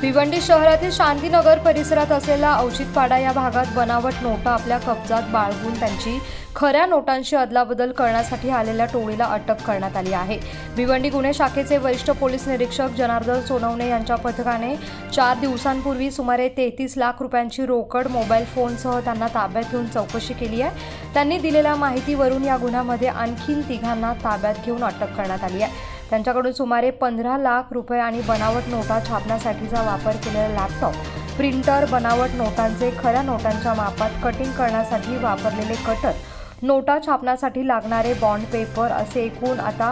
भिवंडी शहरातील शांतीनगर परिसरात असलेला औचितपाडा या भागात बनावट नोटा आपल्या कब्जात बाळगून त्यांची खऱ्या नोटांशी अदलाबदल करण्यासाठी आलेल्या टोळीला अटक करण्यात आली आहे. भिवंडी गुन्हे शाखेचे वरिष्ठ पोलीस निरीक्षक जनार्दन सोनवणे यांच्या पथकाने चार दिवसांपूर्वी सुमारे तेहतीस लाख रुपयांची रोकड मोबाईल फोनसह त्यांना ताब्यात घेऊन चौकशी केली आहे. त्यांनी दिलेल्या माहितीवरून या गुन्ह्यामध्ये आणखीन तिघांना ताब्यात घेऊन अटक करण्यात आली आहे. त्यांच्याकडून सुमारे पंधरा लाख रुपये आणि बनावट नोटा छापण्यासाठीचा वापर केलेला लॅपटॉप प्रिंटर बनावट नोटांचे खऱ्या नोटांच्या मापात कटिंग करण्यासाठी वापरलेले कटर नोटा छापण्यासाठी लागणारे बॉन्ड पेपर असे एकूण आता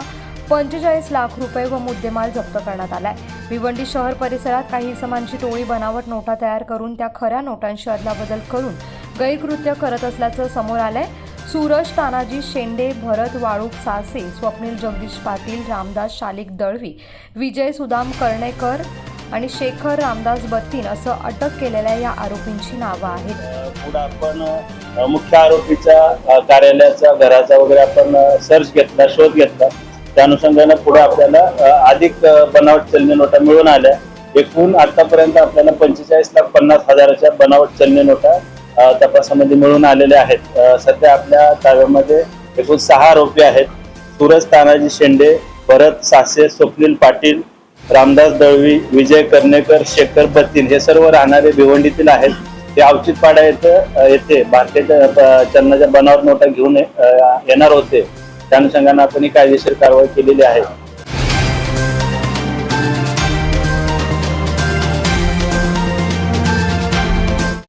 पंचेचाळीस लाख रुपये व मुद्देमाल जप्त करण्यात आलाय. भिवंडी शहर परिसरात काही इसमांची टोळी बनावट नोटा तयार करून त्या खऱ्या नोटांशी अदलाबदल करून गैरकृत्य करत असल्याचं समोर आलंय. सूरज तानाजी शेंडे भरत वाळूक सासे स्वप्नील जगदीश पाटील रामदास शालिक दळवी विजय सुदाम कर्णेकर आणि शेखर रामदास बत्तीन असं अटक केलेल्या या आरोपींची नावं आहेत. पुढे आपण मुख्य आरोपीच्या कार्यालयाचा घराचा वगैरे आपण सर्च घेतला शोध घेतला. त्या अनुषंगानं पुढे आपल्याला अधिक बनावट चलनी नोटा मिळून आल्या. एकूण आतापर्यंत आपल्याला पंचेचाळीस लाख पन्नास हजाराच्या बनावट चलनी नोटा तपासामध्ये मिळून आलेले आहेत. सध्या आपल्या ताब्यामध्ये एकूण सहा आरोपी आहेत. सूरज तानाजी शेंडे भरत सासे स्वप्नील पाटील रामदास दळवी विजय कर्णेकर शेखर बत्तीन हे सर्व राहणारे भिवंडीतील आहेत. ते अवचितपाडा येथे येथे भारतीय चलनाच्या बनावट नोटा घेऊन ये- येणार होते. त्या अनुषंगाने आपण ही कायदेशीर कारवाई केलेली आहे.